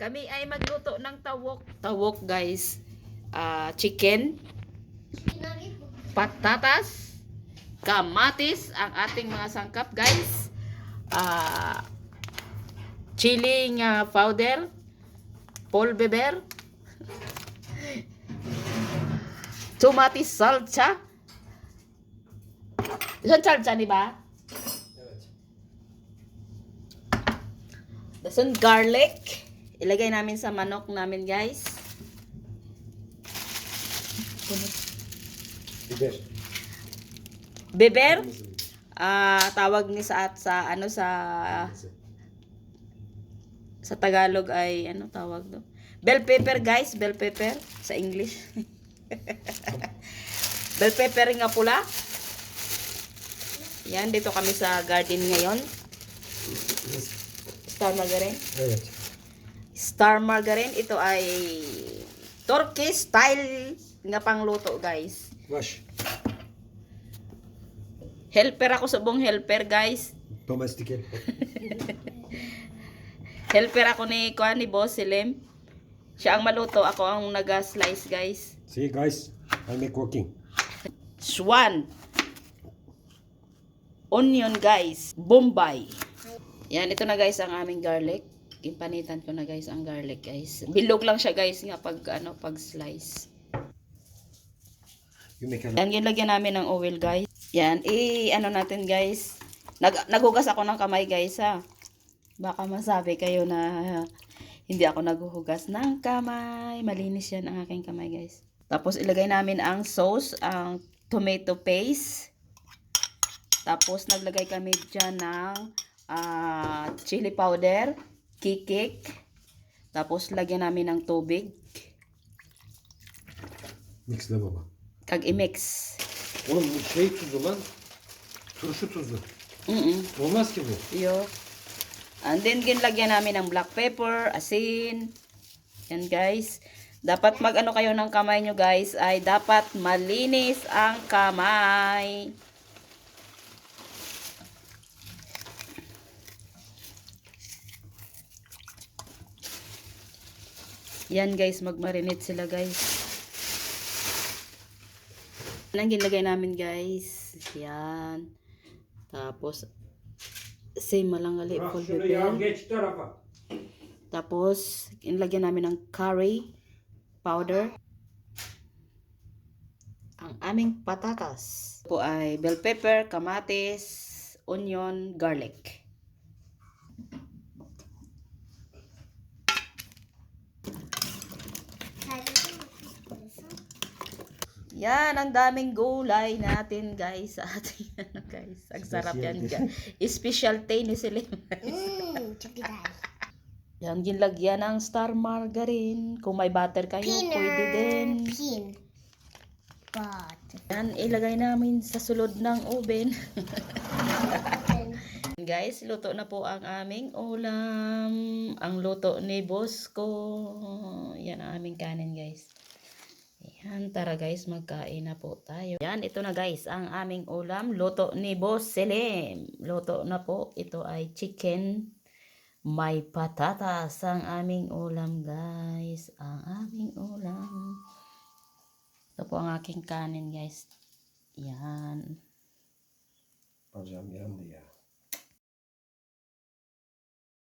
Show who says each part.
Speaker 1: Kami ay magluto ng tawok. Tawok guys. Ah, chicken, patatas, kamatis, ang ating mga sangkap guys. Ah, chili nga powder, paul beber, tomatis salsa. Isang salsa, di ba? Dasun garlic. Ilagay namin sa manok namin, guys.
Speaker 2: Biber. Biber.
Speaker 1: ah tawag ni sa at sa ano sa sa Tagalog ay ano tawag do? Bell pepper, guys, bell pepper sa English. bell pepper nga pula. Yan, dito kami sa garden ngayon. Star margarine.
Speaker 2: Evet.
Speaker 1: Star margarine, ito ay Turkish style nga pangluto, guys.
Speaker 2: Baş.
Speaker 1: Helper ako sa buong helper, guys.
Speaker 2: Domestik el.
Speaker 1: Helper ako ni Kuan ni Boss Silim. Siya ang maluto, ako ang naga-slice, guys.
Speaker 2: See guys, I make cooking.
Speaker 1: Swan. Onion, guys. Bombay. Yan, ito na guys ang aming garlic. Impanitan ko na guys ang garlic, guys. Bilog lang siya, guys, nga pag ano, pag slice. Yan, ginlagyan namin ng oil, guys. Yan, i ano natin, guys. Nag naghugas ako ng kamay, guys, ha. Baka masabi kayo na hindi ako naghuhugas ng kamay. Malinis yan ang aking kamay, guys. Tapos ilagay namin ang sauce, ang tomato paste. Tapos naglagay kami dyan ng ah, chili powder, kikik. Tapos lagyan namin ng tubig.
Speaker 2: mixle baba.
Speaker 1: Kag i-mix.
Speaker 2: Oğlum bu şey tuzu lan. Turşu tuzu.
Speaker 1: Mm
Speaker 2: Olmaz ki bu.
Speaker 1: Yo. And then, ginlagyan namin ng black pepper, asin. Yan, guys. Dapat mag-ano kayo ng kamay nyo, guys, ay dapat malinis ang kamay. Yan, guys. Magmarinate sila, guys. Yan ang ginlagay namin, guys. Yan. Tapos, same lang gali full pepper. Tapos, inlagyan namin ng curry powder. Ang aming patatas po ay bell pepper, kamatis, onion, garlic. Yan, ang daming gulay natin, guys, sa ating, ano, guys. Ang sarap yan, guys. Specialty ni Selim.
Speaker 3: Çok güzel.
Speaker 1: Yan, ginlagyan ng star margarine. Kung may butter kayo, pwede din.
Speaker 3: Pin. Butter.
Speaker 1: Yan, ilagay namin sa sulod ng oven. Guys, luto na po ang aming ulam. Ang luto ni Bosco. Yan ang aming kanin, guys. Yan, tara guys, magkain na po tayo. Yan, ito na guys, ang aming ulam. Luto ni Boss Selim. Luto na po. Ito ay chicken. May patatas ang aming ulam, guys. Ang aming ulam. Ito po ang aking kanin, guys. Yan.
Speaker 2: Bacağım yandı ya.